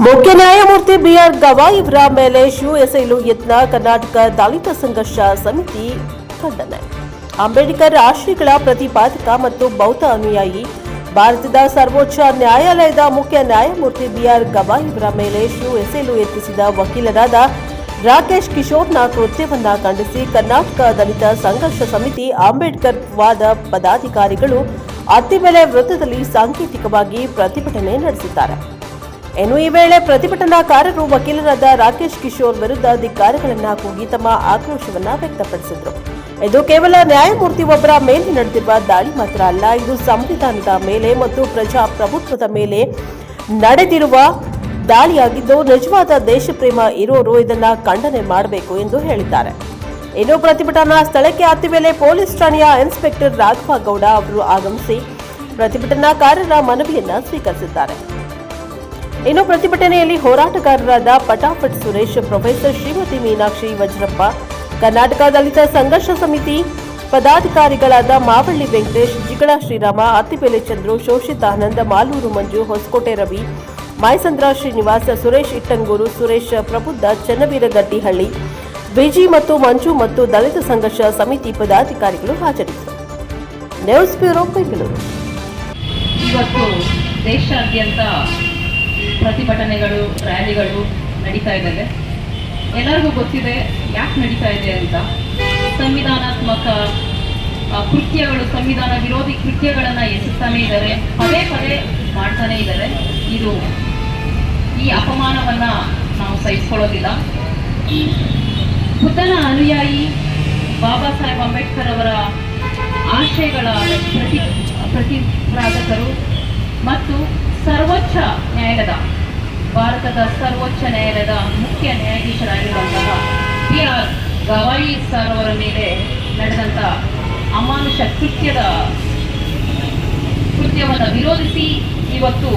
ಮುಖ್ಯ ನ್ಯಾಯಮೂರ್ತಿ ಬಿಆರ್ ಗವಾಯ್ ಇವರ ಮೇಲೆ ಶೂ ಎಸೆಯಲು ಯತ್ನ ಕರ್ನಾಟಕ ದಲಿತ ಸಂಘರ್ಷ ಸಮಿತಿ ಖಂಡನೆ. ಅಂಬೇಡ್ಕರ್ ಆಶ್ರಯಗಳ ಪ್ರತಿಪಾದಕ ಮತ್ತು ಬೌದ್ಧ ಅನುಯಾಯಿ. ಭಾರತದ ಸರ್ವೋಚ್ಚ ನ್ಯಾಯಾಲಯದ ಮುಖ್ಯ ನ್ಯಾಯಮೂರ್ತಿ ಬಿಆರ್ ಗವಾಯ್ ಇವರ ಮೇಲೆ ಶೂ ಎಸೆಯಲು ಯತ್ನಿಸಿದ ವಕೀಲರಾದ ರಾಕೇಶ್ ಕಿಶೋರ್ನ ಕೃತ್ಯವನ್ನ ಖಂಡಿಸಿ ಕರ್ನಾಟಕ ದಲಿತ ಸಂಘರ್ಷ ಸಮಿತಿ ಅಂಬೇಡ್ಕರ್ ವಾದ ಪದಾಧಿಕಾರಿಗಳು ಅತ್ತಿಬೆಲೆ ವೃತ್ತದಲ್ಲಿ ಸಾಂಕೇತಿಕವಾಗಿ ಪ್ರತಿಭಟನೆ ನಡೆಸಿದ್ದಾರೆ. ಇನ್ನು ಈ ವೇಳೆ ಪ್ರತಿಭಟನಾಕಾರರು ವಕೀಲರಾದ ರಾಕೇಶ್ ಕಿಶೋರ್ ವಿರುದ್ಧ ಅಧಿಕಾರಿಗಳನ್ನ ಕೂಗಿ ತಮ್ಮ ಆಕ್ರೋಶವನ್ನ ವ್ಯಕ್ತಪಡಿಸಿದರು. ಇದು ಕೇವಲ ನ್ಯಾಯಮೂರ್ತಿ ಒಬ್ಬರ ಮೇಲೆ ನಡೆದಿರುವ ದಾಳಿ ಮಾತ್ರ ಅಲ್ಲ, ಇದು ಸಂವಿಧಾನದ ಮೇಲೆ ಮತ್ತು ಪ್ರಜಾಪ್ರಭುತ್ವದ ಮೇಲೆ ನಡೆದಿರುವ ದಾಳಿಯಾಗಿದ್ದು, ನಿಜವಾದ ದೇಶಪ್ರೇಮ ಇರೋರು ಇದನ್ನ ಖಂಡನೆ ಮಾಡಬೇಕು ಎಂದು ಹೇಳಿದ್ದಾರೆ. ಇನ್ನು ಪ್ರತಿಭಟನಾ ಸ್ಥಳಕ್ಕೆ ಅತ್ತಿಬೇಲೆ ಪೊಲೀಸ್ ಠಾಣೆಯ ಇನ್ಸ್ಪೆಕ್ಟರ್ ರಾಘವ ಗೌಡ ಅವರು ಆಗಮಿಸಿ ಪ್ರತಿಭಟನಾಕಾರರ ಮನವಿಯನ್ನ ಸ್ವೀಕರಿಸಿದ್ದಾರೆ. ಇನ್ನು ಪ್ರತಿಭಟನೆಯಲ್ಲಿ ಹೋರಾಟಗಾರರಾದ ಪಟಾಪಟ್ ಸುರೇಶ್, ಪ್ರೊಫೆಸರ್ ಶ್ರೀಮತಿ ಮೀನಾಕ್ಷಿ, ವಜ್ರಪ್ಪ, ಕರ್ನಾಟಕ ದಲಿತ ಸಂಘರ್ಷ ಸಮಿತಿ ಪದಾಧಿಕಾರಿಗಳಾದ ಮಾವಳ್ಳಿ ವೆಂಕಟೇಶ್, ಜಿಗಳ ಶ್ರೀರಾಮ ಅತ್ತಿಬೆಲೆ ಚಂದ್ರು, ಶೋಷಿತ ಆನಂದ, ಮಾಲೂರು ಮಂಜು, ಹೊಸಕೋಟೆ ರವಿ, ಮಾಯಸಂದ್ರ ಶ್ರೀನಿವಾಸ, ಸುರೇಶ್ ಇಟ್ಟಂಗೂರು, ಸುರೇಶ್ ಪ್ರಬುದ್ಧ ಚನ್ನವೀರಗಟ್ಟಿಹಳ್ಳಿ ವಿಜಿ ಮತ್ತು ಮಂಜು ಮತ್ತು ದಲಿತ ಸಂಘರ್ಷ ಸಮಿತಿ ಪದಾಧಿಕಾರಿಗಳು ಹಾಜರಿದ್ದರು. News bureau Bengaluru. ದೇಶಾದ್ಯಂತ ಪ್ರತಿಭಟನೆಗಳು, ರ್ಯಾಲಿಗಳು ನಡೀತಾ ಇದ್ದಾವೆ. ಎಲ್ಲರಿಗೂ ಗೊತ್ತಿದೆ ಯಾಕೆ ನಡೀತಾ ಇದೆ ಅಂತ. ಸಂವಿಧಾನಾತ್ಮಕ ಕೃತ್ಯಗಳು, ಸಂವಿಧಾನ ವಿರೋಧಿ ಕೃತ್ಯಗಳನ್ನು ಎಸಗ್ತಾನೆ ಇದ್ದಾರೆ. ಪದೇ ಪದೇ ಮಾಡ್ತಾನೆ ಇದ್ದಾರೆ. ಇದು ಈ ಅಪಮಾನವನ್ನ ನಾವು ಸಹಿಸ್ಕೊಳ್ಳೋದಿಲ್ಲ. ಬುದ್ಧನ ಅನುಯಾಯಿ ಬಾಬಾ ಸಾಹೇಬ್ ಅಂಬೇಡ್ಕರ್ ಅವರ ಆಶಯಗಳ ಪ್ರತಿ ಪ್ರತಿಪಾದಕರು ಮತ್ತು ಸರ್ವೋಚ್ಚ ನ್ಯಾಯಾಲಯದ ಭಾರತದ ಸರ್ವೋಚ್ಚ ನ್ಯಾಯಾಲಯದ ಮುಖ್ಯ ನ್ಯಾಯಾಧೀಶರಾಗಿರುವಂತಹ ಪಿ ಆರ್ ಗವಾಯಿ ಸರ್ ಅವರ ಮೇಲೆ ನಡೆದಂತಹ ಅಮಾನುಷ ಕೃತ್ಯದ ಕೃತ್ಯವನ್ನು ವಿರೋಧಿಸಿ ಇವತ್ತು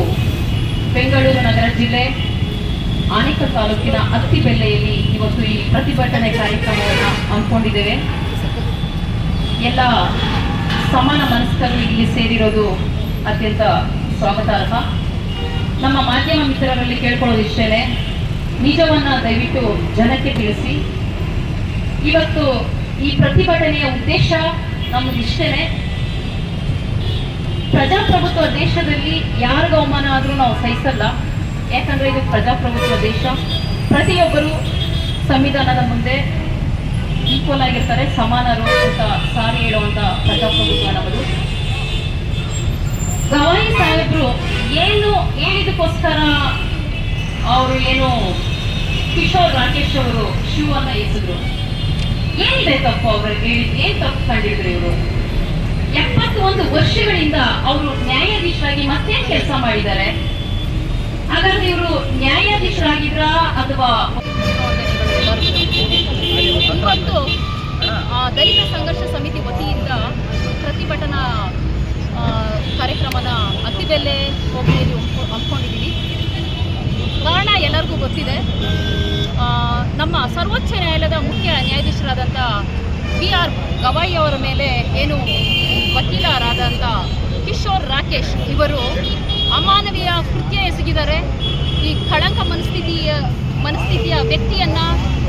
ಬೆಂಗಳೂರು ನಗರ ಜಿಲ್ಲೆ ಆನೇಕ ತಾಲೂಕಿನ ಅತ್ತಿಬೆಲ್ಲೆಯಲ್ಲಿ ಇವತ್ತು ಈ ಪ್ರತಿಭಟನೆ ಕಾರ್ಯಕ್ರಮವನ್ನು ಹಮ್ಮಿಕೊಂಡಿದ್ದೇವೆ. ಎಲ್ಲ ಸಮಾನ ಮನಸ್ಕರು ಇಲ್ಲಿ ಸೇರಿರೋದು ಅತ್ಯಂತ ಸ್ವಾಗತಾರ್ಹ ನಮ್ಮ ಮಾಧ್ಯಮ ಮಿತ್ರರಲ್ಲಿ ಕೇಳ್ಕೊಳ್ಳೋದು ಇಷ್ಟೇನೆ. ನಿಜವನ್ನ ದಯವಿಟ್ಟು ಜನಕ್ಕೆ ತಿಳಿಸಿ. ಇವತ್ತು ಈ ಪ್ರತಿಭಟನೆಯ ಉದ್ದೇಶ ನಮ್ದು ಇಷ್ಟೇನೆ. ಪ್ರಜಾಪ್ರಭುತ್ವ ದೇಶದಲ್ಲಿ ಯಾರಿಗೂ ಅವಮಾನ ಆದರೂ ನಾವು ಸಹಿಸಲ್ಲ. ಯಾಕಂದ್ರೆ ಇದು ಪ್ರಜಾಪ್ರಭುತ್ವ ದೇಶ. ಪ್ರತಿಯೊಬ್ಬರು ಸಂವಿಧಾನದ ಮುಂದೆ ಈಕ್ವಲ್ ಆಗಿರ್ತಾರೆ, ಸಮಾನರು ಅಂತ ಸಾರಿ ಹೇಳುವಂತ ಪ್ರಜಾಪ್ರಭುತ್ವ ನಮ್ಮದು. ಗವಾಯಿ ಸಾಹೇಬರು, ಏನು ಹೇಳಿದಕ್ಕೋಸ್ಕರ ಅವರು ಏನು ಕಿಶೋರ್ ರಾಕೇಶ್ ಅವರು ಶಿವನ ಅನ್ನ ಏನಿದೆ ತಪ್ಪು ಅವರು ಹೇಳಿ, ಏನ್ ತಪ್ಪು ಕಂಡಿದ್ರು ಇವರು? ಎಪ್ಪತ್ತೊಂದು ವರ್ಷಗಳಿಂದ ಅವರು ನ್ಯಾಯಾಧೀಶರಾಗಿ ಮತ್ತೇನ್ ಕೆಲಸ ಮಾಡಿದ್ದಾರೆ? ಹಾಗಾದ್ರೆ ಇವರು ನ್ಯಾಯಾಧೀಶರಾಗಿದ್ರಾ ಅಥವಾ ದಲಿತ ಸಂಘರ್ಷ ಸಮಿತಿ ವತಿಯಿಂದ ಪ್ರತಿಭಟನಾ ಕಾರ್ಯಕ್ರಮನ ಅತ್ತಿಬೆಲೆ ಹೋಗಿ ಅಂದ್ಕೊಂಡಿದ್ದೀವಿ ಕಾರಣ ಎಲ್ಲರಿಗೂ ಗೊತ್ತಿದೆ. ನಮ್ಮ ಸರ್ವೋಚ್ಚ ನ್ಯಾಯಾಲಯದ ಮುಖ್ಯ ನ್ಯಾಯಾಧೀಶರಾದಂಥ ಬಿ ಆರ್ ಗವಾಯಿ ಅವರ ಮೇಲೆ ಏನು ವಕೀಲರಾದಂಥ ಕಿಶೋರ್ ರಾಕೇಶ್ ಇವರು ಅಮಾನವೀಯ ಕೃತ್ಯ ಎಸಗಿದ್ದಾರೆ. ಈ ಕಳಂಕ ಮನಸ್ಥಿತಿಯ ಮನಸ್ಥಿತಿಯ ವ್ಯಕ್ತಿಯನ್ನ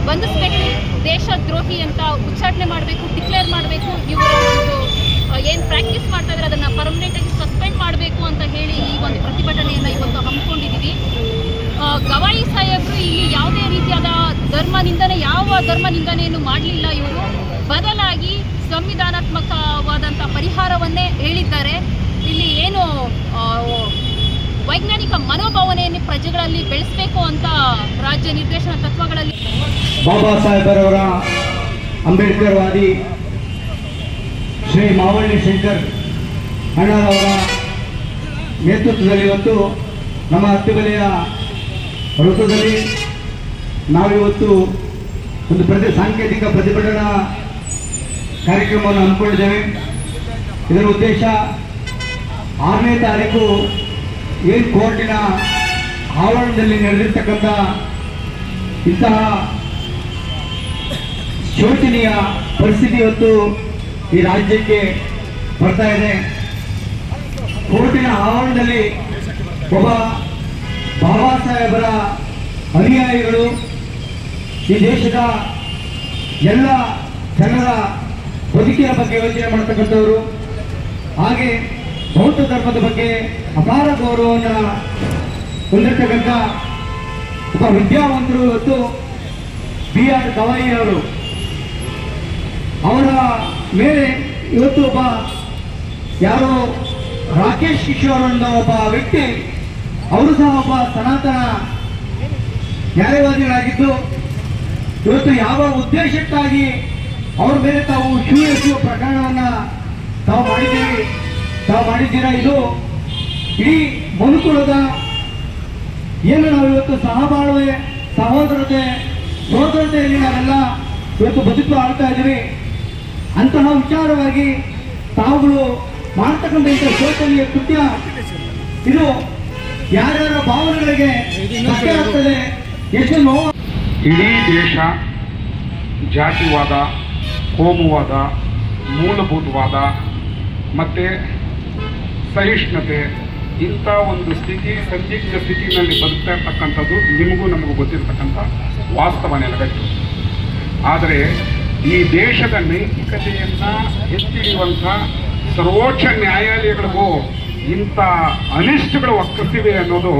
ಬಂಧಿಸಬೇಕು ದೇಶದ್ರೋಹಿ ಅಂತ ಉಚ್ಚಾಟನೆ ಮಾಡಬೇಕು ಡಿಕ್ಲೇರ್ ಮಾಡಬೇಕು. ಇವರ ಒಂದು ಏನು ಪ್ರಾಕ್ಟೀಸ್ ಮಾಡ್ತಾ ಇದ್ದಾರೆ ಅದನ್ನು ಪರ್ಮನೆಂಟಾಗಿ ಸಸ್ಪೆಂಡ್ ಮಾಡಬೇಕು ಅಂತ ಹೇಳಿ ಈ ಒಂದು ಪ್ರತಿಭಟನೆಯನ್ನು ಇವತ್ತು ಹಮ್ಮಿಕೊಂಡಿದ್ದೀವಿ ಆ, ಗವಾಯಿ ಸಾಹೇಬರು ಇಲ್ಲಿ ಯಾವುದೇ ರೀತಿಯಾದ ಧರ್ಮ ನಿಂದನೆ ಯಾವ ಧರ್ಮ ನಿಂದನೆಯನ್ನು ಮಾಡಲಿಲ್ಲ ಇವರು, ಬದಲಾಗಿ ಸಂವಿಧಾನಾತ್ಮಕವಾದಂಥ ಪರಿಹಾರವನ್ನೇ ಹೇಳಿದ್ದಾರೆ. ಇಲ್ಲಿ ಏನು ವೈಜ್ಞಾನಿಕ ಮನೋಭಾವನೆಯನ್ನು ಪ್ರಜೆಗಳಲ್ಲಿ ಬೆಳೆಸಬೇಕು ಅಂತ ರಾಜ್ಯ ನಿರ್ದೇಶನ ತತ್ವಗಳಲ್ಲಿ ಬಾಬಾ ಸಾಹೇಬರವರ ಅಂಬೇಡ್ಕರ್ ವಾದಿ ಶ್ರೀ ಮಾವಳ್ಳಿ ಶಂಕರ್ ಅಣ್ಣರವರ ನೇತೃತ್ವದಲ್ಲಿ ಇವತ್ತು ನಮ್ಮ ಹತ್ತಿಬಲೆಯ ವೃತ್ತದಲ್ಲಿ ನಾವಿವತ್ತು ಒಂದು ಪ್ರತಿ ಸಾಂಕೇತಿಕ ಪ್ರತಿಭಟನಾ ಕಾರ್ಯಕ್ರಮವನ್ನು ಹಮ್ಮಿಕೊಂಡಿದ್ದೇವೆ. ಇದರ ಉದ್ದೇಶ ಆರನೇ ತಾರೀಕು ಏನ್ ಕೋರ್ಟಿನ ಆವರಣದಲ್ಲಿ ನಡೆದಿರ್ತಕ್ಕಂಥ ಇಂತಹ ಶೋಚನೀಯ ಪರಿಸ್ಥಿತಿ ಇವತ್ತು ಈ ರಾಜ್ಯಕ್ಕೆ ಬರ್ತಾ ಇದೆ. ಕೋರ್ಟಿನ ಆವರಣದಲ್ಲಿ ಒಬ್ಬ ಬಾಬಾ ಸಾಹೇಬರ ಅನುಯಾಯಿಗಳು ಈ ದೇಶದ ಎಲ್ಲ ಜನರ ಬದುಕಿನ ಬಗ್ಗೆ ಯೋಚನೆ ಮಾಡತಕ್ಕಂಥವರು, ಹಾಗೆ ಬೌದ್ಧ ಧರ್ಮದ ಬಗ್ಗೆ ಅಪಾರ ಗೌರವವನ್ನು ಹೊಂದಿರತಕ್ಕಂಥ ಒಬ್ಬ ವಿದ್ಯಾವಂತರು ಇವತ್ತು ಬಿ ಆರ್ ಗವಾಯಿ ಅವರು ಅವರ ಮೇಲೆ ಇವತ್ತು ಒಬ್ಬ ಯಾರೋ ರಾಕೇಶ್ ಕಿಶೋರ್ ಅನ್ನೋ ಒಬ್ಬ ವ್ಯಕ್ತಿ, ಅವರು ಸಹ ಒಬ್ಬ ಸನಾತನ ನ್ಯಾಯವಾದಿಗಳಾಗಿದ್ದು ಇವತ್ತು ಯಾವ ಉದ್ದೇಶಕ್ಕಾಗಿ ಅವ್ರ ಮೇಲೆ ತಾವು ಶೂ ಪ್ರಕರಣವನ್ನ ತಾವು ಮಾಡಿದ್ದೀರಿ? ತಾವು ಮಾಡಿದ್ದೀರಾ ಇದು? ಇಡೀ ಮನುಕುಲದ ಏನು ನಾವು ಇವತ್ತು ಸಹಬಾಳ್ವೆ, ಸಹೋದರತೆ ಸಹೋದರತೆಯಲ್ಲಿ ನಾವೆಲ್ಲ ಇವತ್ತು ಬದುಕು ಆಡ್ತಾ ಇದ್ದೀವಿ. ಅಂತಹ ವಿಚಾರವಾಗಿ ತಾವುಗಳು ಮಾಡ್ತಕ್ಕಂಥ ಇಂಥ ಶೋಚನೀಯ ಕೃತ್ಯ ಇದು ಯಾರ್ಯಾರ ಭಾವನೆಗಳಿಗೆ ಆಗ್ತದೆ, ಎಷ್ಟು ನೋವು ಇಡೀ ದೇಶ ಜಾತಿವಾದ, ಕೋಮುವಾದ, ಮೂಲಭೂತವಾದ ಮತ್ತು ಸಹಿಷ್ಣುತೆ ಇಂಥ ಒಂದು ಸ್ಥಿತಿ, ಸಂದಿಗ್ಧ ಸ್ಥಿತಿನಲ್ಲಿ ಬದುಕ್ತಾ ಇರ್ತಕ್ಕಂಥದ್ದು ನಿಮಗೂ ನಮಗೂ ಗೊತ್ತಿರ್ತಕ್ಕಂಥ ವಾಸ್ತವ ನೆಲಗಟ್ಟು ಆದರೆ ಈ ದೇಶದ ನೈತಿಕತೆಯನ್ನು ಎತ್ತಿಡಿಯುವಂಥ ಸರ್ವೋಚ್ಚ ನ್ಯಾಯಾಲಯಗಳಿಗೂ ಇಂಥ ಅನಿಷ್ಟಗಳು ಒಕ್ಕಸಿವೆ ಅನ್ನೋದು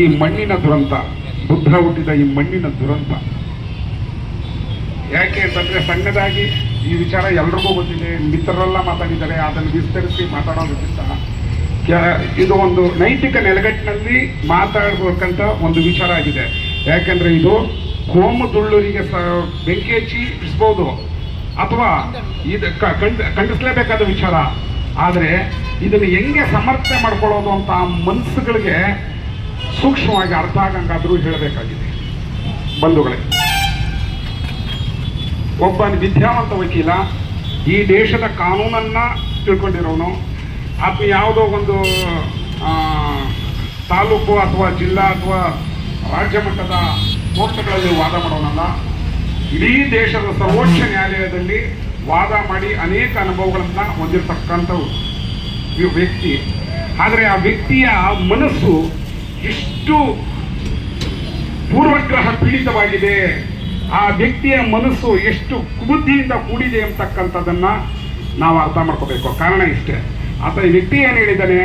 ಈ ಮಣ್ಣಿನ ದುರಂತ. ಬುದ್ಧ ಹುಟ್ಟಿದ ಈ ಮಣ್ಣಿನ ದುರಂತ. ಯಾಕೆ ಅಂತಂದ್ರೆ ಸಣ್ಣದಾಗಿ ಈ ವಿಚಾರ ಎಲ್ರಿಗೂ ಗೊತ್ತಿದೆ. ಮಿತ್ರರೆಲ್ಲ ಮಾತಾಡಿದ್ದಾರೆ. ಅದನ್ನು ವಿಸ್ತರಿಸಿ ಮಾತಾಡೋದಕ್ಕಿಂತ ಇದು ಒಂದು ನೈತಿಕ ನೆಲೆಗಟ್ಟಿನಲ್ಲಿ ಮಾತಾಡಬೇಕಂತ ಒಂದು ವಿಚಾರ ಆಗಿದೆ. ಯಾಕಂದ್ರೆ ಇದು ಕೋಮು ದುಳ್ಳುರಿಗೆ ಬೆಂಕಿ ಹಚ್ಚಿ ಇಸ್ಬೋದು ಅಥವಾ ಇದು ಖಂಡಿಸಲೇಬೇಕಾದ ವಿಚಾರ. ಆದರೆ ಇದನ್ನು ಹೆಂಗೆ ಸಮರ್ಥನೆ ಮಾಡ್ಕೊಳ್ಳೋದು ಅಂತ ಆ ಮನಸ್ಸುಗಳಿಗೆ ಸೂಕ್ಷ್ಮವಾಗಿ ಅರ್ಥ ಆಗಂಗಾದ್ರೂ ಹೇಳಬೇಕಾಗಿದೆ. ಬಂಧುಗಳೇ ಒಬ್ಬ ವಿದ್ಯಾವಂತ ವಕೀಲ ಈ ದೇಶದ ಕಾನೂನನ್ನ ತಿಳ್ಕೊಂಡಿರೋನು ಅಥವಾ ಯಾವುದೋ ಒಂದು ತಾಲೂಕು ಅಥವಾ ಜಿಲ್ಲಾ ಅಥವಾ ರಾಜ್ಯ ಮಟ್ಟದ ಕೋರ್ಟ್ಗಳಲ್ಲಿ ವಾದ ಮಾಡೋನಲ್ಲ. ಇಡೀ ದೇಶದ ಸರ್ವೋಚ್ಚ ನ್ಯಾಯಾಲಯದಲ್ಲಿ ವಾದ ಮಾಡಿ ಅನೇಕ ಅನುಭವಗಳನ್ನು ಹೊಂದಿರತಕ್ಕಂಥ ವ್ಯಕ್ತಿ. ಆದರೆ ಆ ವ್ಯಕ್ತಿಯ ಮನಸ್ಸು ಎಷ್ಟು ಪೂರ್ವಗ್ರಹ ಪೀಡಿತವಾಗಿದೆ, ಆ ವ್ಯಕ್ತಿಯ ಮನಸ್ಸು ಎಷ್ಟು ಕುಬುದ್ಧಿಯಿಂದ ಕೂಡಿದೆ ಅಂತಕ್ಕಂಥದ್ದನ್ನು ನಾವು ಅರ್ಥ ಮಾಡ್ಕೋಬೇಕು. ಕಾರಣ ಇಷ್ಟೇ. ಆತ ಈ ವ್ಯಕ್ತಿ ಏನು ಹೇಳಿದ್ದಾನೆ?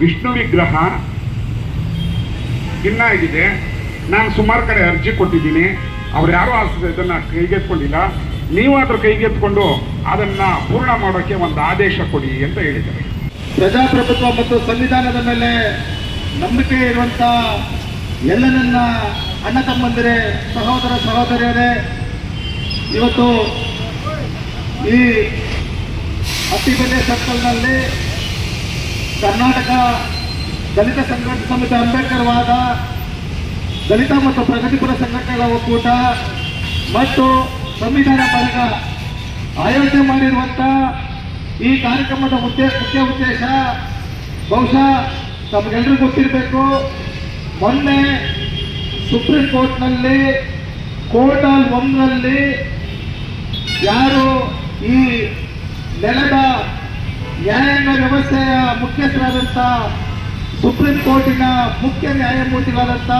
ವಿಷ್ಣು ವಿಗ್ರಹ ಭಿನ್ನ ನಾನು ಸುಮಾರು ಕಡೆ ಅರ್ಜಿ ಕೊಟ್ಟಿದ್ದೀನಿ. ಅವ್ರು ಯಾರೂ ಇದನ್ನು ಕೈಗೆತ್ಕೊಂಡಿಲ್ಲ ನೀವಾದರೂ ಕೈಗೆತ್ಕೊಂಡು ಅದನ್ನು ಪೂರ್ಣ ಮಾಡೋಕ್ಕೆ ಒಂದು ಆದೇಶ ಕೊಡಿ ಅಂತ ಹೇಳಿದ್ದಾರೆ. ಪ್ರಜಾಪ್ರಭುತ್ವ ಮತ್ತು ಸಂವಿಧಾನದ ಮೇಲೆ ನಂಬಿಕೆ ಇರುವಂತ ಎಲ್ಲ ನನ್ನ ಅಣ್ಣ ತಮ್ಮಂದಿರೇ, ಸಹೋದರ ಸಹೋದರಿಯರೇ, ಇವತ್ತು ಈ ಅತ್ತಿಬೆಲೆ ಸರ್ಕಲ್ನಲ್ಲಿ ಕರ್ನಾಟಕ ದಲಿತ ಸಂಘರ್ಷ ಸಮಿತಿ ಅಂಬೇಡ್ಕರ್ ವಾದ ದಲಿತ ಮತ್ತು ಪ್ರಗತಿಪರ ಸಂಘಟನೆಗಳ ಒಕ್ಕೂಟ ಮತ್ತು ಸಂವಿಧಾನ ಬಳಗ ಆಯೋಜನೆ ಮಾಡಿರುವಂತ ಈ ಕಾರ್ಯಕ್ರಮದ ಉದ್ದೇಶ ಮುಖ್ಯ ಉದ್ದೇಶ ಬಹುಶಃ ತಮಗೆಲ್ಲರಿಗೂ ಗೊತ್ತಿರಬೇಕು, ಮೊನ್ನೆ ಸುಪ್ರೀಂ ಕೋರ್ಟ್ನಲ್ಲಿ ಕೋರ್ಟಲ್ ಒಂದರಲ್ಲಿ ಯಾರು ಈ ನೆಲದ ನ್ಯಾಯಾಂಗ ವ್ಯವಸ್ಥೆಯ ಮುಖ್ಯಸ್ಥರಾದಂಥ, ಸುಪ್ರೀಂ ಕೋರ್ಟಿನ ಮುಖ್ಯ ನ್ಯಾಯಮೂರ್ತಿಗಳಾದಂಥ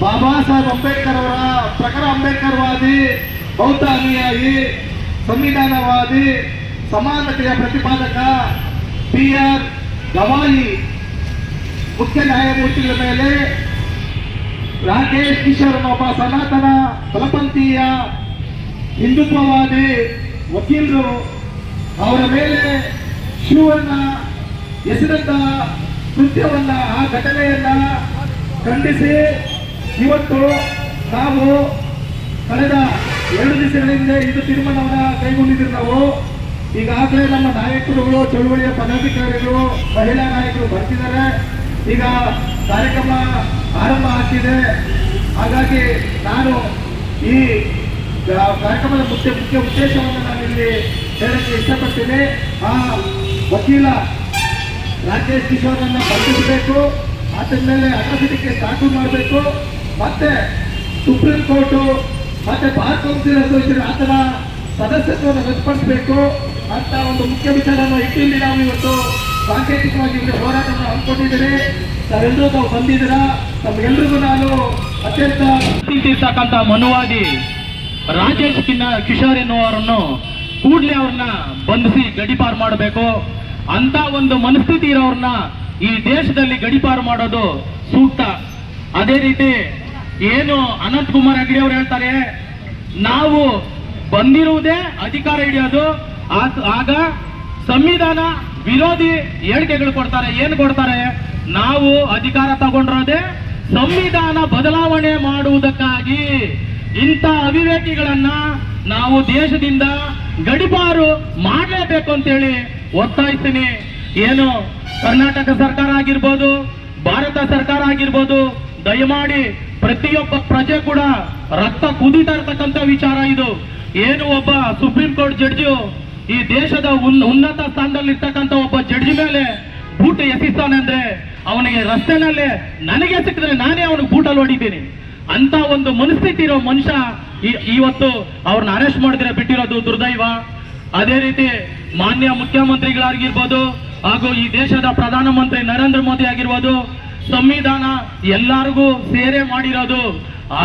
ಬಾಬಾ ಸಾಹೇಬ್ ಅಂಬೇಡ್ಕರ್ ಅವರ ಪ್ರಖರ ಅಂಬೇಡ್ಕರ್ವಾದಿ ಬೌದ್ಧ ಅನುಯಾಯಿ ಸಂವಿಧಾನವಾದಿ, ಸಮಾನತೆಯ ಪ್ರತಿಪಾದಕ ಪಿ ಆರ್ ಗವಾಯಿ ಮುಖ್ಯ ನ್ಯಾಯಮೂರ್ತಿಗಳ ಮೇಲೆ ರಾಕೇಶ್ ಕಿಶೋರ್ ಒಬ್ಬ ಸನಾತನ ಬಲಪಂಥೀಯ ಹಿಂದುತ್ವವಾದಿ ವಕೀಲರು ಅವರ ಮೇಲೆ ಶಿವನ್ನ ಎಸೆದಂತ ಕೃತ್ಯವನ್ನ, ಆ ಘಟನೆಯನ್ನ ಖಂಡಿಸಿ ಇವತ್ತು ನಾವು ಕಳೆದ ಎರಡು ದಿವಸಗಳ ಹಿಂದೆ ಇದು ತೀರ್ಮಾನವನ್ನು ಕೈಗೊಂಡಿದ್ದೀವಿ ನಾವು. ಈಗಾಗಲೇ ನಮ್ಮ ನಾಯಕರುಗಳು, ಚಳುವಳಿಯ ಪದಾಧಿಕಾರಿಗಳು, ಮಹಿಳಾ ನಾಯಕರು ಬರ್ತಿದ್ದಾರೆ. ಈಗ ಕಾರ್ಯಕ್ರಮ ಆರಂಭ ಆಗ್ತಿದೆ. ಹಾಗಾಗಿ ನಾನು ಈ ಕಾರ್ಯಕ್ರಮದ ಮುಖ್ಯ ಮುಖ್ಯ ಉದ್ದೇಶವನ್ನು ನಾನು ಹೇಳಕ್ಕೆ ಇಷ್ಟಪಡ್ತೀನಿ. ಆ ವಕೀಲ ರಾಕೇಶ್ ಕಿಶೋರನ್ನು ಬಂಧಿಸಬೇಕು. ಆತನ ಮೇಲೆ ಅಟ್ರಾಸಿಟಿಗೆ ದಾಖಲು ಮಾಡಬೇಕು. ಮತ್ತೆ ಸುಪ್ರೀಂ ಕೋರ್ಟು, ಮತ್ತೆ ಕೌನ್ಸಿಲ್ ಅಸೋಸಿಯೇಷನ್ ಆತನ ಸದಸ್ಯತ್ವವನ್ನು ರದ್ದುಪಡಿಸಬೇಕು ಅಂತ ಒಂದು ಮುಖ್ಯ ವಿಚಾರವನ್ನು ಇಟ್ಟಿಲ್ಲಿ ನಾವು ಇವತ್ತು ಸಾಂಕೇತಿಕವಾಗಿ ಇಲ್ಲಿ ಹೋರಾಟವನ್ನು ಹಮ್ಮಿಕೊಂಡಿದ್ದೀರಿ ತಾವೆಲ್ಲರೂ ತಾವು ಬಂದಿದ್ದೀರಾ? ತಮಗೆಲ್ರಿಗೂ ನಾನು ಅತ್ಯಂತ ನಿಂತಿರ್ತಕ್ಕಂಥ ಮನುವಾದಿ ರಾಜೇಶ್ ಕಿನ್ನ, ಕಿಶೋರ್ ಎನ್ನುವರನ್ನು ಕೂಡಲೇ ಅವ್ರನ್ನ ಬಂಧಿಸಿ ಗಡಿಪಾರು ಮಾಡಬೇಕು. ಅಂತ ಒಂದು ಮನಸ್ಥಿತಿ ಇರೋರನ್ನ ಈ ದೇಶದಲ್ಲಿ ಗಡಿಪಾರು ಮಾಡೋದು ಸೂಕ್ತ. ಅದೇ ರೀತಿ ಏನು ಅನಂತ್ ಕುಮಾರ್ ಹೆಗಡೆ ಅವರು ಹೇಳ್ತಾರೆ, ನಾವು ಬಂದಿರುವುದೇ ಅಧಿಕಾರ ಹಿಡಿಯೋದು. ಆಗ ಸಂವಿಧಾನ ವಿರೋಧಿ ಹೇಳಿಕೆಗಳು ಕೊಡ್ತಾರೆ, ಏನು ಕೊಡ್ತಾರೆ? ನಾವು ಅಧಿಕಾರ ತಗೊಂಡಿರೋದೇ ಸಂವಿಧಾನ ಬದಲಾವಣೆ ಮಾಡುವುದಕ್ಕಾಗಿ ಇಂಥ ಅವಿವೇಕಿಗಳನ್ನ ನಾವು ದೇಶದಿಂದ ಗಡಿಪಾರು ಮಾಡಲೇಬೇಕು ಅಂತೇಳಿ ಒತ್ತಾಯಿಸ್ತೀನಿ. ಏನು, ಕರ್ನಾಟಕ ಸರ್ಕಾರ ಆಗಿರ್ಬೋದು, ಭಾರತ ಸರ್ಕಾರ ಆಗಿರ್ಬೋದು, ದಯಮಾಡಿ ಪ್ರತಿಯೊಬ್ಬ ಪ್ರಜೆ ಕೂಡ ರಕ್ತ ಕುದೀತಾ ಇರ್ತಕ್ಕಂಥ ವಿಚಾರ ಇದು. ಏನು ಒಬ್ಬ ಸುಪ್ರೀಂ ಕೋರ್ಟ್ ಜಡ್ಜು ಈ ದೇಶದ ಉನ್- ಉನ್ನತ ಸ್ಥಾನದಲ್ಲಿ ಇರ್ತಕ್ಕಂಥ ಒಬ್ಬ ಜಡ್ಜ್ ಮೇಲೆ ಬೂಟ್ ಎಸಿಸ್ತಾನೆ ಅಂದ್ರೆ ಅವನಿಗೆ ರಸ್ತೆನಲ್ಲೇ ನನಗೆ ಸಿಕ್ಕಿದ್ರೆ ನಾನೇ ಅವನಿಗೆ ಬೂಟಲ್ಲಿ ಹೊಡಿತೀನಿ. ಅಂತ ಒಂದು ಮನಸ್ಥಿತಿ ಇರೋ ಮನುಷ್ಯ ಇವತ್ತು ಅವ್ರನ್ನ ಅರೆಸ್ಟ್ ಮಾಡಿದ್ರೆ ಬಿಟ್ಟಿರೋದು ದುರ್ದೈವ. ಅದೇ ರೀತಿ ಮಾನ್ಯ ಮುಖ್ಯಮಂತ್ರಿಗಳಾಗಿರ್ಬೋದು ಹಾಗೂ ಈ ದೇಶದ ಪ್ರಧಾನಮಂತ್ರಿ ನರೇಂದ್ರ ಮೋದಿ ಆಗಿರ್ಬೋದು, ಸಂವಿಧಾನ ಎಲ್ಲರಿಗೂ ಸೇರೆ ಮಾಡಿರೋದು.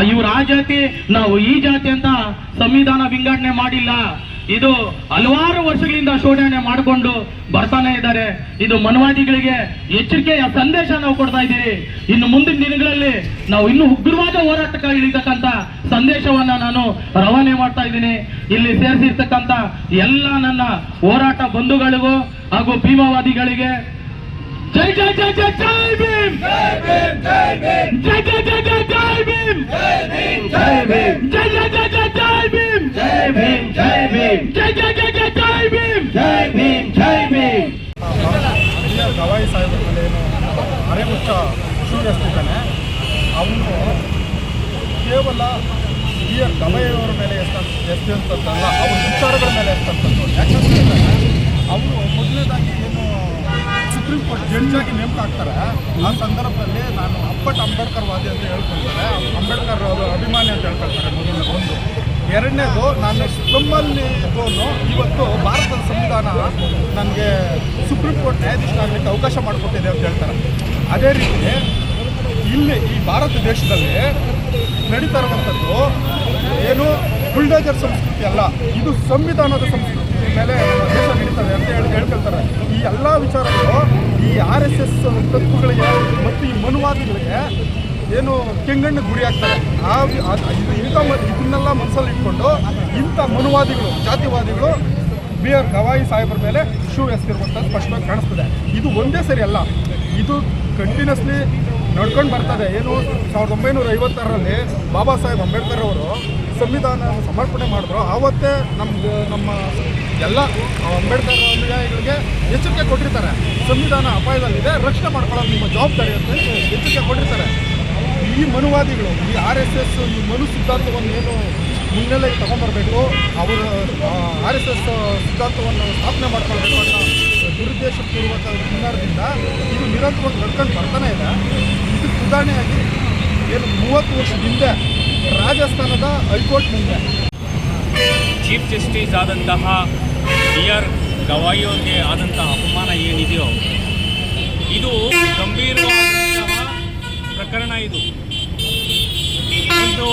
ಇವ್ರು ಆ ಜಾತಿ, ನಾವು ಈ ಜಾತಿ ಅಂತ ಸಂವಿಧಾನ ವಿಂಗಡಣೆ ಮಾಡಿಲ್ಲ. ಇದು ಹಲವಾರು ವರ್ಷಗಳಿಂದ ಶೋಧನೆ ಮಾಡಿಕೊಂಡು ಬರ್ತಾನೆ ಇದ್ದಾರೆ. ಇದು ಮನವಾದಿಗಳಿಗೆ ಎಚ್ಚರಿಕೆಯ ಸಂದೇಶ ನಾವು ಕೊಡ್ತಾ ಇದ್ದೀರಿ. ಇನ್ನು ಮುಂದಿನ ದಿನಗಳಲ್ಲಿ ನಾವು ಇನ್ನು ಉಗ್ರವಾದ ಹೋರಾಟಕ್ಕೆ ಇಳಿತಕ್ಕಂಥ ಸಂದೇಶವನ್ನ ನಾನು ರವಾನೆ ಮಾಡ್ತಾ ಇದ್ದೀನಿ. ಇಲ್ಲಿ ಸೇರಿಸಿರ್ತಕ್ಕಂಥ ಎಲ್ಲ ನನ್ನ ಹೋರಾಟ ಬಂಧುಗಳಿಗೂ ಹಾಗೂ ಭೀಮವಾದಿಗಳಿಗೆ ಜೈ ಜೈ ಜೈ ಜೈ ಜೈ ಭೀಮ್! ಜೈ ಜೈ ಜೈ ಜೈ ಜೈ ಜೈ ಭೀಮ್ ಜೈ ಜೈ ಜೈ ಜೈ ಜೈ ಭೀಮ್ ಜೈ ಭೀಮ್ ಜೈ ಭೀಮ್ ಗವಾಯಿ ಸಾಹೇಬ್ರ ಮೇಲೆ ಏನು ಅರೆಮುಚ್ಚ ಶೂ ಎಸ್ತಿದ್ದಾನೆ ಅವನು ಕೇವಲ ಬಿ ಆರ್ ಗವಾಯಿಯವರ ಮೇಲೆ ಎಷ್ಟ ಎಷ್ಟಂತದ್ದಲ್ಲ ಅವರ ವಿಚಾರಗಳ ಮೇಲೆ ಎಷ್ಟಂತದ್ದು. ಯಾಕಂತಂದ್ರೆ ಅವರು ಮೊದಲನೇದಾಗಿ ಏನು ಸುಪ್ರೀಂ ಕೋರ್ಟ್ ಜಡ್ಜ್ ಆಗಿ ನೇಮಕ ಆಗ್ತಾರೆ ಆ ಸಂದರ್ಭದಲ್ಲಿ ನಾನು ಅಪ್ಪಟ್ ಅಂಬೇಡ್ಕರ್ ವಾದಿ ಅಂತ ಹೇಳ್ಕೊಳ್ತಾರೆ. ಅಂಬೇಡ್ಕರ್ ಅವರು ಅಭಿಮಾನಿ ಅಂತ ಹೇಳ್ಕೊಳ್ತಾರೆ ಮೊದಲನೇ ಒಂದು. ಎರಡನೇದು, ನಾನು ಇದ್ದವನು ಇವತ್ತು ಭಾರತದ ಸಂವಿಧಾನ ನನಗೆ ಸುಪ್ರೀಂ ಕೋರ್ಟ್ ನ್ಯಾಯಾಧೀಶನಾಗಲಿಕ್ಕೆ ಅವಕಾಶ ಮಾಡಿಕೊಟ್ಟಿದೆ ಅಂತ ಹೇಳ್ತಾರೆ. ಅದೇ ರೀತಿ ಇಲ್ಲಿ ಈ ಭಾರತ ದೇಶದಲ್ಲಿ ನಡೀತಾ ಇರುವಂಥದ್ದು ಏನು ಬುಲ್ಡೇಜರ್ ಸಂಸ್ಕೃತಿ ಅಲ್ಲ, ಇದು ಸಂವಿಧಾನದ ಸಂಸ್ಕೃತಿ ಮೇಲೆ ದೇಶ ನಡೀತದೆ ಅಂತ ಹೇಳಿ ಹೇಳ್ಕೊಳ್ತಾರೆ. ಈ ಎಲ್ಲ ವಿಚಾರಗಳು ಈ ಆರ್ ಎಸ್ ಎಸ್ ತತ್ವಗಳಿಗೆ ಮತ್ತು ಈ ಮನುವಾದಿಗಳಿಗೆ ಏನು ಕೆಂಗಣ್ಣು ಗುರಿ ಆಗ್ತಾರೆ. ಆ ಇಂಥ ಇದನ್ನೆಲ್ಲ ಮನಸ್ಸಲ್ಲಿ ಇಟ್ಕೊಂಡು ಇಂಥ ಮನುವಾದಿಗಳು, ಜಾತಿವಾದಿಗಳು ಬಿ ಆರ್ ಗವಾಯಿ ಸಾಹೇಬರ ಮೇಲೆ ಶೂ ಎಸ್ತಿರುವಂಥದ್ದು ಸ್ಪಷ್ಟವಾಗಿ ಕಾಣಿಸ್ತದೆ. ಇದು ಒಂದೇ ಸರಿ ಅಲ್ಲ. ಇದು ಕಂಟಿನ್ಯೂಸ್ಲಿ ನಡ್ಕೊಂಡು ಬರ್ತದೆ. ಏನು ಸಾವಿರದ ಒಂಬೈನೂರ ಐವತ್ತಾರರಲ್ಲಿ ಬಾಬಾ ಸಾಹೇಬ್ ಅಂಬೇಡ್ಕರ್ ಅವರು ಸಂವಿಧಾನ ಸಮರ್ಪಣೆ ಮಾಡಿದ್ರು. ಆವತ್ತೇ ನಮ್ಗೆ ನಮ್ಮ ಎಲ್ಲ ಅಂಬೇಡ್ಕರ್ ಅನುಯಾಯಿಗಳಿಗೆ ಎಚ್ಚರಿಕೆ ಕೊಟ್ಟಿರ್ತಾರೆ. ಸಂವಿಧಾನ ಅಪಾಯದಲ್ಲಿದೆ, ರಕ್ಷಣೆ ಮಾಡ್ಕೊಳ್ಳೋದು ನಿಮ್ಮ ಜವಾಬ್ದಾರಿ ಅಂತ ಎಚ್ಚರಿಕೆ ಕೊಟ್ಟಿರ್ತಾರೆ. ಈ ಮನುವಾದಿಗಳು, ಈ ಆರ್ ಎಸ್ ಎಸ್, ಈ ಮನು ಸಿದ್ಧಾಂತವನ್ನು ಏನು ಮುನ್ನೆಲೆಗೆ ತಗೊಂಡ್ಬರ್ಬೇಕು, ಅವರು ಆರ್ ಎಸ್ ಎಸ್ ಸಿದ್ಧಾಂತವನ್ನು ಸ್ಥಾಪನೆ ಮಾಡ್ಕೊಳ್ಬೇಕು ಅನ್ನೋ ದುರುದ್ದೇಶಪೂರ್ವಕ ಹುನ್ನಾರದಿಂದ ಇದು ನಿರಂತರವಾಗಿ ನಡ್ಕೊಂಡು ಬರ್ತಾನೆ ಇದೆ. ಇದಕ್ಕೆ ಉದಾಹರಣೆಯಾಗಿ ಏನು ಮೂವತ್ತು ವರ್ಷದ ಹಿಂದೆ ರಾಜಸ್ಥಾನದ ಹೈಕೋರ್ಟ್ ಮುಂದೆ. ಚೀಫ್ ಜಸ್ಟಿಸ್ ಆದಂತಹ ಬಿ ಆರ್ ಗವಾಯಿ ಅವ್ರಿಗೆ ಆದಂತಹ ಅಪಮಾನ ಏನಿದೆಯೋ ಇದು ಗಂಭೀರವಾದಂತಹ ಪ್ರಕರಣ ಇದು. ಒಂದು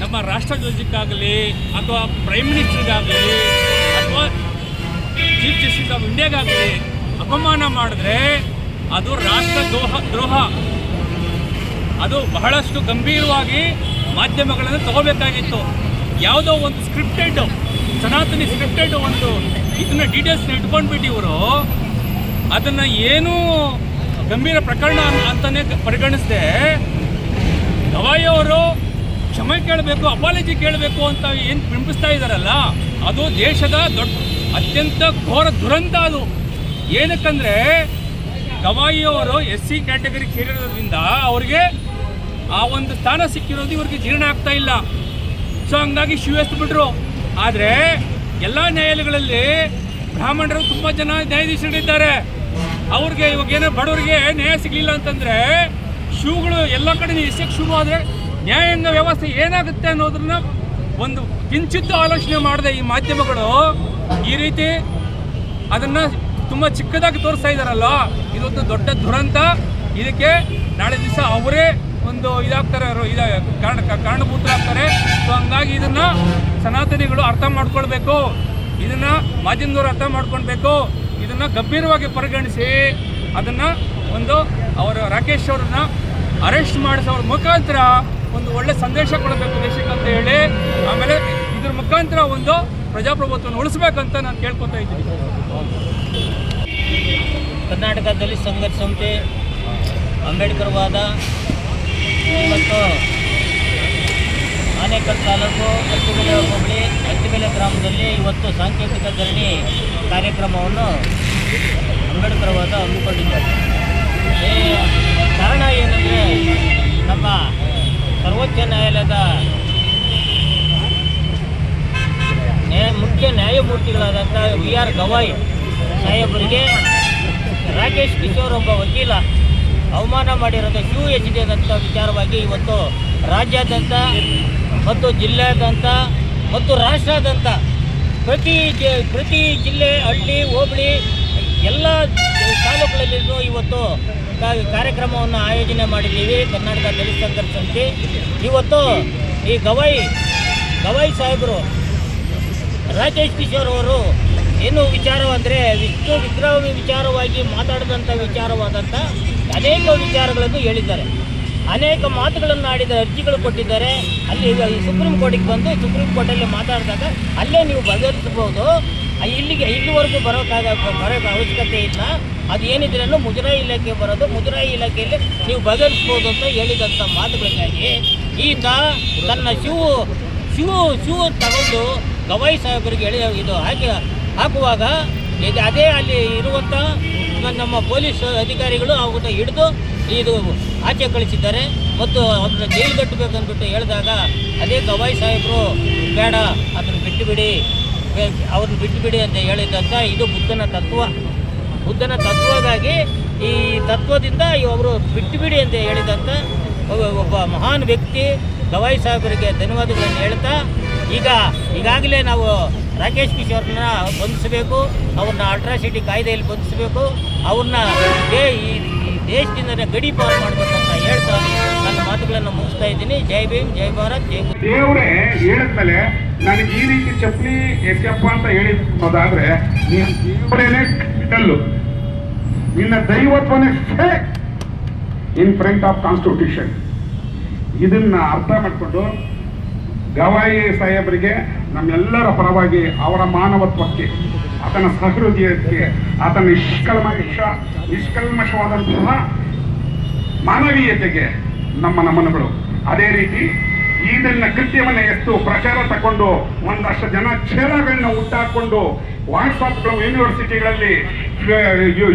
ನಮ್ಮ ರಾಷ್ಟ್ರಧ್ವಜಕ್ಕಾಗಲಿ ಅಥವಾ ಪ್ರೈಮ್ ಮಿನಿಸ್ಟರ್ಗಾಗಲಿ ಅಥವಾ ಚೀಫ್ ಜಸ್ಟಿಸ್ ಆಫ್ ಇಂಡಿಯಾಗಾಗಲಿ ಅಪಮಾನ ಮಾಡಿದ್ರೆ ಅದು ರಾಷ್ಟ್ರ ದ್ರೋಹ ದ್ರೋಹ. ಅದು ಬಹಳಷ್ಟು ಗಂಭೀರವಾಗಿ ಮಾಧ್ಯಮಗಳನ್ನು ತಗೋಬೇಕಾಗಿತ್ತು. ಯಾವುದೋ ಒಂದು ಸ್ಕ್ರಿಪ್ಟೆಡ್ ಸನಾತನಿ ಸ್ಕ್ರಿಪ್ಟೆಡ್ ಒಂದು ಇದನ್ನ ಡೀಟೇಲ್ಸ್ನ ಇಟ್ಕೊಂಡ್ಬಿಟ್ಟು ಇವರು ಅದನ್ನು ಏನೂ ಗಂಭೀರ ಪ್ರಕರಣ ಅಂತಲೇ ಪರಿಗಣಿಸದೆ. ಗವಾಯಿ ಅವರು ಕ್ಷಮೆ ಕೇಳಬೇಕು ಅಪಾಲಜಿ ಕೇಳಬೇಕು ಅಂತ ಏನು ಬಿಂಬಿಸ್ತಾ ಇದ್ದಾರಲ್ಲ ಅದು ದೇಶದ ದೊಡ್ಡ, ಅತ್ಯಂತ ಘೋರ ದುರಂತ ಅದು. ಏನಕ್ಕಂದ್ರೆ ಗವಾಯಿಯವರು ಎಸ್ ಸಿ ಕ್ಯಾಟಗರಿ ಸೇರಿರೋದ್ರಿಂದ ಅವ್ರಿಗೆ ಆ ಒಂದು ಸ್ಥಾನ ಸಿಕ್ಕಿರೋದು ಇವ್ರಿಗೆ ಜೀರ್ಣ ಆಗ್ತಾ ಇಲ್ಲ. ಸೊ ಹಂಗಾಗಿ ಬಿಟ್ರು. ಆದರೆ, ಎಲ್ಲ ನ್ಯಾಯಾಲಯಗಳಲ್ಲಿ ಬ್ರಾಹ್ಮಣರು ತುಂಬ ಜನ ನ್ಯಾಯಾಧೀಶರಿದ್ದಾರೆ. ಅವ್ರಿಗೆ ಇವಾಗ ಏನೋ ಬಡವರಿಗೆ ನ್ಯಾಯ ಸಿಗಲಿಲ್ಲ ಅಂತಂದ್ರೆ ಶೂಗಳು ಎಲ್ಲ ಕಡೆ ಎಷ್ಟಕ್ಕೆ ಶುರು ಆದರೆ ನ್ಯಾಯಾಂಗ ವ್ಯವಸ್ಥೆ ಏನಾಗುತ್ತೆ ಅನ್ನೋದನ್ನ ಒಂದು ಕಿಂಚಿತ್ತು ಆಲೋಚನೆ ಮಾಡಿದೆ ಈ ಮಾಧ್ಯಮಗಳು ಈ ರೀತಿ ಅದನ್ನ ತುಂಬ ಚಿಕ್ಕದಾಗಿ ತೋರಿಸ್ತಾ ಇದ್ದಾರಲ್ಲ ಇದೊಂದು ದೊಡ್ಡ ದುರಂತ. ಇದಕ್ಕೆ ನಾಳೆ ದಿವಸ ಅವರೇ ಒಂದು ಇದಾಗ್ತಾರೆ ಇದ ಕಾರಣ, ಕಾರಣಭೂತರಾಗ್ತಾರೆ. ಸೊ ಹಂಗಾಗಿ ಇದನ್ನು ಸನಾತನಿಗಳು ಅರ್ಥ ಮಾಡ್ಕೊಳ್ಬೇಕು. ಇದನ್ನು ಮಾಧ್ಯಮದವರು ಅರ್ಥ ಮಾಡ್ಕೊಳ್ಬೇಕು. ಇದನ್ನು ಗಂಭೀರವಾಗಿ ಪರಿಗಣಿಸಿ ಅದನ್ನು ಒಂದು ಅವರ ರಾಕೇಶ್ ಅವರನ್ನು ಅರೆಸ್ಟ್ ಮಾಡಿಸೋರ ಮುಖಾಂತರ ಒಂದು ಒಳ್ಳೆ ಸಂದೇಶ ಕೊಡಬೇಕು ದೇಶಕ್ಕೆ ಅಂತ ಹೇಳಿ, ಆಮೇಲೆ ಇದ್ರ ಮುಖಾಂತರ ಒಂದು ಪ್ರಜಾಪ್ರಭುತ್ವವನ್ನು ಉಳಿಸ್ಬೇಕಂತ ನಾನು ಕೇಳ್ಕೊತಾ ಇದ್ದೀನಿ. ಕರ್ನಾಟಕದಲ್ಲಿ ಸಂಘರ್ಷ ಸಂಸ್ಥೆ ಅಂಬೇಡ್ಕರ್ ವಾದ. ಇವತ್ತು ಆನೇಕಲ್ ತಾಲೂಕು ಅತ್ತಿಬೆಲೆ ಹೋಬಳಿ ಅತ್ತಿಬೆಲೆ ಗ್ರಾಮದಲ್ಲಿ ಇವತ್ತು ಸಾಂಕೇತಿಕ ಧರಣಿ ಕಾರ್ಯಕ್ರಮವನ್ನು ಅಂಬೇಡ್ಕರ್ ವಾದ ಹಮ್ಮಿಕೊಂಡಿದ್ದಾರೆ ಕಾರಣ ಏನಂದರೆ ನಮ್ಮ ಸರ್ವೋಚ್ಚ ನ್ಯಾಯಾಲಯದ ನ್ಯಾಯ ಮುಖ್ಯ ನ್ಯಾಯಮೂರ್ತಿಗಳಾದಂಥ ವಿ ಆರ್ ಗವಾಯಿ ಸಾಹೇಬರಿಗೆ ರಾಕೇಶ್ ಕಿಶೋರ್ ಒಬ್ಬ ವಕೀಲ ಅವಮಾನ ಮಾಡಿರೋದು ಡಿ ಎದಂತಹ ವಿಚಾರವಾಗಿ ಇವತ್ತು ರಾಜ್ಯಾದ್ಯಂತ ಮತ್ತು ಜಿಲ್ಲೆಯಾದ್ಯಂತ ಮತ್ತು ರಾಷ್ಟ್ರಾದ್ಯಂತ ಪ್ರತಿ ಜಿ, ಪ್ರತಿ ಜಿಲ್ಲೆ, ಹಳ್ಳಿ, ಹೋಬಳಿ, ಎಲ್ಲ ತಾಲೂಕುಗಳಲ್ಲಿಯೂ ಇವತ್ತು ಕಾರ್ಯಕ್ರಮವನ್ನು ಆಯೋಜನೆ ಮಾಡಿದ್ದೀವಿ. ಕರ್ನಾಟಕ ದಲಿತ ಸಂಘರ್ಷ ಇವತ್ತು ಈ ಗವಾಯಿ ಗವಾಯಿ ಸಾಹೇಬರು ರಾಜೇಶ್ ಕಿಶೋರ್ ಅವರು ಏನು ವಿಚಾರ ಅಂದರೆ ವಿಷ್ಣು ವಿಗ್ರಹ ವಿಚಾರವಾಗಿ ಮಾತಾಡಿದಂಥ ವಿಚಾರವಾದಂಥ ಅನೇಕ ವಿಚಾರಗಳನ್ನು ಹೇಳಿದ್ದಾರೆ. ಅನೇಕ ಮಾತುಗಳನ್ನು ಆಡಿದ ಅರ್ಜಿಗಳು ಕೊಟ್ಟಿದ್ದಾರೆ. ಅಲ್ಲಿ ಸುಪ್ರೀಂ ಕೋರ್ಟಿಗೆ ಬಂದು ಸುಪ್ರೀಂ ಕೋರ್ಟಲ್ಲಿ ಮಾತಾಡಿದಾಗ ಅಲ್ಲೇ ನೀವು ಬಗೆಹರಿಸಬಹುದು. ಇಲ್ಲಿಗೆ, ಇಲ್ಲಿವರೆಗೂ ಬರೋಕ್ಕಾಗ, ಬರೋಕ್ಕೆ ಅವಶ್ಯಕತೆ ಇಲ್ಲ. ಅದು ಏನಿದ್ರೂ ಮುಜರಾಯಿ ಇಲಾಖೆ ಬರೋದು. ಮುಜರಾಯಿ ಇಲಾಖೆಯಲ್ಲಿ ನೀವು ಬಗೆಹರಿಸ್ಬೋದು ಅಂತ ಹೇಳಿದಂಥ ಮಾತುಗಳಿಗಾಗಿ ಈತ ತನ್ನ ಶಿವು ಶಿವು ಶಿವು ತಗೊಂಡು ಗವಾಯಿ ಸಾಹೇಬರಿಗೆ ಹೇಳಿ ಇದು ಹಾಕಿ, ಹಾಕುವಾಗ ಇದು ಅದೇ ಅಲ್ಲಿ ಇರುವಂಥ ನಮ್ಮ ಪೊಲೀಸ್ ಅಧಿಕಾರಿಗಳು ಅವ್ರನ್ನ ಹಿಡಿದು ಇದು ಆಚೆ ಕಳಿಸಿದ್ದಾರೆ ಮತ್ತು ಅವ್ರನ್ನ ಜೈಲು ಕಟ್ಟಬೇಕು ಅಂದ್ಬಿಟ್ಟು ಹೇಳಿದಾಗ ಅದೇ ಗವಾಯಿ ಸಾಹೇಬರು, ಬೇಡ, ಅದನ್ನು ಬಿಟ್ಟುಬಿಡಿ ಅವ್ರನ್ನ ಬಿಟ್ಟುಬಿಡಿ ಅಂತ ಹೇಳಿದಂಥ ಇದು ಬುದ್ಧನ ತತ್ವ. ಬುದ್ಧನ ತತ್ವಗಾಗಿ ಈ ತತ್ವದಿಂದ ಅವರು ಬಿಟ್ಟುಬಿಡಿ ಅಂತ ಹೇಳಿದಂಥ ಒಬ್ಬ- ಮಹಾನ್ ವ್ಯಕ್ತಿ ಗವಾಯಿ ಸಾಹೇಬರಿಗೆ ಧನ್ಯವಾದಗಳನ್ನು ಹೇಳ್ತಾ, ಈಗ, ಈಗಾಗಲೇ ನಾವು ರಾಕೇಶ್ ಕಿಶೋರ್ನ ಬಂಧಿಸಬೇಕು, ಅವ್ರನ್ನ ಅಲ್ಟ್ರಾಸಿಟಿ ಕಾಯ್ದೆಯಲ್ಲಿ ಬಂಧಿಸಬೇಕು, ಅವ್ರನ್ನ ಈ ದೇಶದಿಂದ ಗಡಿ ಪಾರು ಮಾಡಬೇಕಂತ ಹೇಳ್ತಾ ನನ್ನ ಮಾತುಗಳನ್ನು ಮುಗಿಸ್ತಾ ಇದ್ದೀನಿ. ಜೈ ಭೀಮ್, ಜೈ ಭಾರತ್, ಜೈ. ದೇವರೇ ಹೇಳಿದ್ಮೇಲೆ ನನಗೆ ಈ ರೀತಿ ಚಪ್ಪಲಿ ಎಚ್ಚಪ್ಪ ಅಂತ ಹೇಳಿದಾದ್ರೆ ನೀನು ದೇವರೇನೆ ನಿನ್ನ ದೈವತ್ವನೇ fake in front of constitution. ಇದನ್ನ ಅರ್ಥ ಮಾಡಿಕೊಂಡು ಗವಾಯಿ ಸಾಹೇಬರಿಗೆ ನಮ್ಮೆಲ್ಲರ ಪರವಾಗಿ ಅವರ ಮಾನವತ್ವಕ್ಕೆ, ಆತನ ಸಹೃದಯಕ್ಕೆ, ಆತನ ನಿಷ್ಕಲ್ಮಶ, ನಿಷ್ಕಲ್ಮಶವಾದಂತಹ ಮಾನವೀಯತೆಗೆ ನಮ್ಮ ನಮನಗಳು. ಅದೇ ರೀತಿ ಇದನ್ನ ಕೃತ್ಯವನ್ನು ಎತ್ತು ಪ್ರಚಾರ ತಗೊಂಡು ಒಂದಷ್ಟು ಜನ ಕ್ಷೇತ್ರಗಳನ್ನ ಹುಟ್ಟಾಕೊಂಡು ವಾಟ್ಸಾಪ್ಗಳು, ಯೂನಿವರ್ಸಿಟಿಗಳಲ್ಲಿ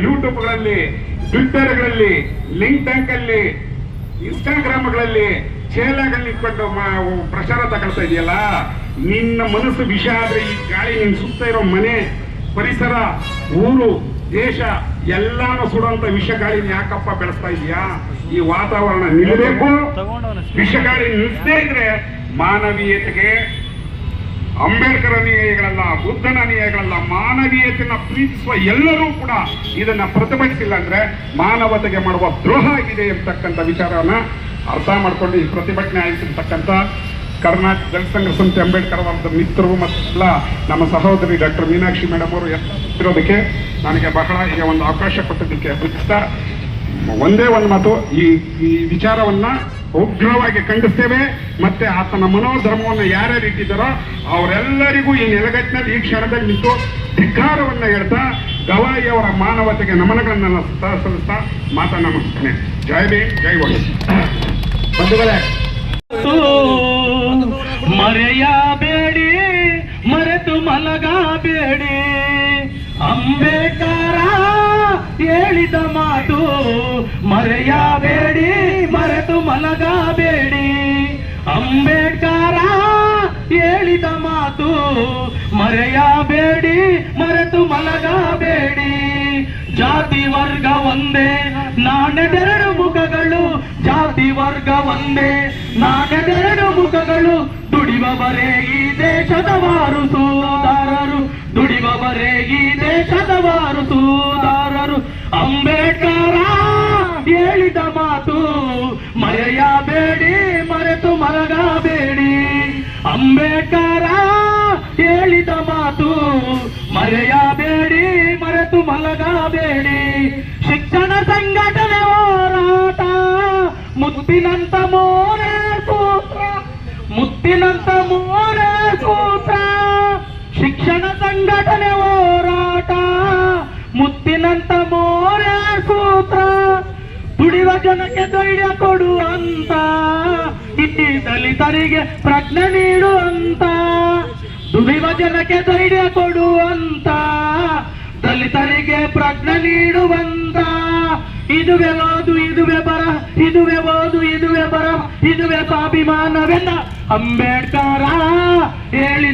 ಯೂಟ್ಯೂಬ್ಗಳಲ್ಲಿ, ಟ್ವಿಟ್ಟರ್ಗಳಲ್ಲಿ, ಲಿಂಕ್ ಅಲ್ಲಿ ಇನ್ಸ್ಟಾಗ್ರಾಮ್ಗಳಲ್ಲಿ ಚೇಲಗಳನ್ನ ಇಟ್ಕೊಂಡು ಪ್ರಚಾರ ತಗೊಳ್ತಾ ಇದೆಯಲ್ಲ? ನಿನ್ನ ಮನಸ್ಸು ವಿಷ ಆದ್ರೆ ಈ ಗಾಳಿ ನಿನ್ ಸುತ್ತ ಇರೋ ಮನೆ, ಪರಿಸರ, ಊರು, ದೇಶ ಎಲ್ಲಾನು ಸುಡುವಂತ ವಿಷಕಾರಿನ ಯಾಕಪ್ಪ ಬೆಳೆಸ್ತಾ ಇದೆಯಾ ಈ ವಾತಾವರಣ ನಿಲ್ಲಬೇಕು. ವಿಷಕಾರಿ ನಿಲ್ಸದೇ ಇದ್ರೆ ಮಾನವೀಯತೆಗೆ ಅಂಬೇಡ್ಕರ್ ಅನುಯಾಯಿಗಳಲ್ಲ ಬುದ್ಧನ ಅನುಯಾಯಿಗಳಲ್ಲ ಮಾನವೀಯತೆಯನ್ನ ಪ್ರೀತಿಸುವ ಎಲ್ಲರೂ ಕೂಡ ಇದನ್ನ ಪ್ರತಿಭಟಿಸಿಲ್ಲ ಅಂದ್ರೆ ಮಾನವತೆಗೆ ಮಾಡುವ ದ್ರೋಹ ಆಗಿದೆ ಎಂಬತಕ್ಕಂಥ ವಿಚಾರವನ್ನ ಅರ್ಥ ಮಾಡ್ಕೊಂಡು ಈ ಪ್ರತಿಭಟನೆ ಆಯ್ತಿರ್ತಕ್ಕಂಥ ಕರ್ನಾಟಕ ಜನಸಂಘ ಸಂಘ ಸಮಿತಿ ಅಂಬೇಡ್ಕರ್ ಅವರ ಮಿತ್ರರು ಮತ್ತೆಲ್ಲ ನಮ್ಮ ಸಹೋದರಿ ಡಾಕ್ಟರ್ ಮೀನಾಕ್ಷಿ ಮೇಡಮ್ ಅವರು ಎಲ್ಲ ಇರೋದಕ್ಕೆ ನನಗೆ ಬಹಳ ಈಗ ಒಂದು ಅವಕಾಶ ಕೊಟ್ಟಿದ್ದಕ್ಕೆ ಉಚಿತ ಒಂದೇ ಒಂದು ಮಾತು, ಈ ಈ ವಿಚಾರವನ್ನ ಉಗ್ರವಾಗಿ ಖಂಡಿಸ್ತೇವೆ ಮತ್ತೆ ಆತನ ಮನೋಧರ್ಮವನ್ನು ಯಾರ್ಯಾರು ಇಟ್ಟಿದ್ದಾರೋ ಅವರೆಲ್ಲರಿಗೂ ಈ ನೆಲಗಟ್ಟಿನಲ್ಲಿ ಈ ಕ್ಷಣದಲ್ಲಿ ನಿಂತು ಧಿಕ್ಕಾರವನ್ನ ಹೇಳ್ತಾ ಗವಾಯಿ ಅವರ ಮಾನವತೆಗೆ ನಮನಗಳನ್ನ ಸಲ್ಲಿಸ್ತಾ ಜಯ ಜೈ ಭೀಮ್, ಜೈ ಒಳ್ಳೆ ಬಂಧುಗಳೇ. ಮರೆಯಬೇಡಿ ಮರೆತು ಮಲಗಬೇಡಿ ಅಂಬೇಕಾರ ಹೇಳಿದ ಮಾತು ಮರೆಯಬೇಡಿ ಮರೆತು ಮಲಗಬೇಡಿ ಅಂಬೇಡ್ಕರ ಹೇಳಿದ ಮಾತು ಮರೆಯಬೇಡಿ ಮರೆತು ಮಲಗಬೇಡಿ ಜಾತಿ ವರ್ಗ ಒಂದೇ ನಾನೆಡೆರಡು ಮುಖಗಳು. ಜಾತಿ ವರ್ಗ ಒಂದೇ ನಾನೆಡೆರಡು ಮುಖಗಳು. ದುಡಿಯುವವರೇ ಈ ದೇಶದ ವಾರಸುದಾರರು ದುಡಿಬವರೇ ಈ ದೇಶದವಾರು ಸೋದಾರರು. ಅಂಬೇಡ್ಕರ, ಹೇಳಿದ ಮಾತು ಮರೆಯಬೇಡಿ ಮರೆತು ಮರಗಬೇಡಿ ಅಂಬೇಡ್ಕರ, ಹೇಳಿದ ಮಾತು ಮರೆಯಬೇಡಿ ಮರೆತು ಮಲಗಬೇಡಿ. ಶಿಕ್ಷಣ ಸಂಘಟನೆ ಹೋರಾಟ, ಮುತ್ತಿನಂತ ಮೋರೆ ಸೂತ್ರ ಮುತ್ತಿನಂತ ಮೋರೆ ಸೂತ್ರ ಶಿಕ್ಷಣ ಸಂಘಟನೆ ಹೋರಾಟ, ಮುತ್ತಿನಂತ ಮೋರೆ ಸೂತ್ರ ದುಡಿವ ಜನಕ್ಕೆ ಧೈರ್ಯ ಕೊಡುವಂತ ಇಲ್ಲಿ ದಲಿತರಿಗೆ ಪ್ರಜ್ಞೆ ನೀಡುವಂತ, ದುಡಿವ ಜನಕ್ಕೆ ಧೈರ್ಯ ಕೊಡುವಂತ, ದಲಿತರಿಗೆ ಪ್ರಜ್ಞೆ ನೀಡುವಂತ. ಇದುವೆ ಓದು, ಇದುವೆ ಬರ ಇದುವೆ ಓದು, ಇದುವೆ ಬರ ಇದುವೆ ಸ್ವಾಭಿಮಾನವೆಲ್ಲ ಅಂಬೇಡ್ಕರ ಹೇಳಿ